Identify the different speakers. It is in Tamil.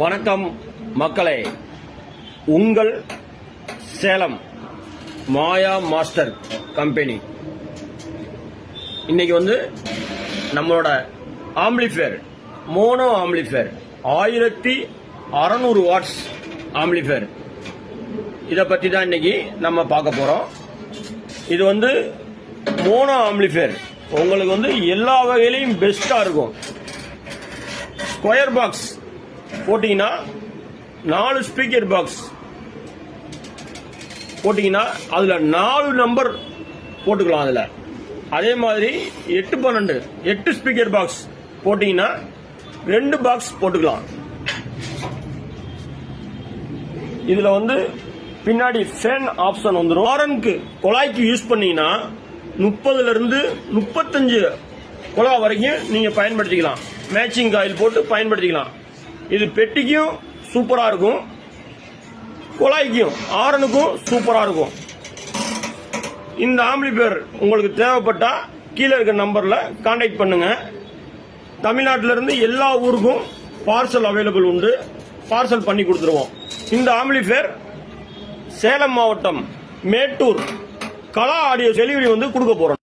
Speaker 1: வணக்கம் மக்களே. உங்கள் சேலம் மாயா மாஸ்டர் கம்பெனி. இன்னைக்கு வந்து நம்மளோட ஆம்லிஃபேர் மோனோ ஆம்லிஃபேர் ஆயிரத்தி அறநூறு வாட்ஸ் ஆம்லிஃபேர் இதை பற்றி தான் இன்னைக்கு நம்ம பார்க்க போகிறோம் இது வந்து மோனோ ஆம்லிஃபேர் உங்களுக்கு வந்து எல்லா வகையிலையும் பெஸ்ட்டாக இருக்கும். ஸ்கொயர் பாக்ஸ் போட்டிங்கன்னா நாலு ஸ்பீக்கர் பாக்ஸ் போட்டிங்கன்னா அதில் நாலு நம்பர் போட்டுக்கலாம் அதில். அதே மாதிரி எட்டு பன்னெண்டு எட்டு ஸ்பீக்கர் பாக்ஸ் போட்டிங்கன்னா ரெண்டு பாக்ஸ் போட்டுக்கலாம். இதில் வந்து பின்னாடி ஃபேன் ஆப்ஷன் வந்துடும் ஹாரனுக்கு குழாய்க்கு யூஸ் பண்ணீங்கன்னா முப்பதுலேருந்து முப்பத்தஞ்சு குழா வரைக்கும் நீங்கள் பயன்படுத்திக்கலாம். மேட்சிங் காயில் போட்டு பயன்படுத்திக்கலாம். இது பெட்டிக்கும் சூப்பராக இருக்கும். குழாய்க்கும் ஆரனுக்கும் சூப்பராக இருக்கும். இந்த ஆம்பிளிபேர் உங்களுக்கு தேவைப்பட்டால் கீழே இருக்க நம்பரில் கான்டாக்ட் பண்ணுங்கள் தமிழ்நாட்டிலிருந்து எல்லா ஊருக்கும் பார்சல் அவைலபிள் உண்டு. பார்சல் பண்ணி கொடுத்துருவோம். இந்த ஆம்பிளிஃபேர் சேலம் மாவட்டம் மேட்டூர். கலா ஆடியோ டெலிவரி வந்து கொடுக்க போகிறோம்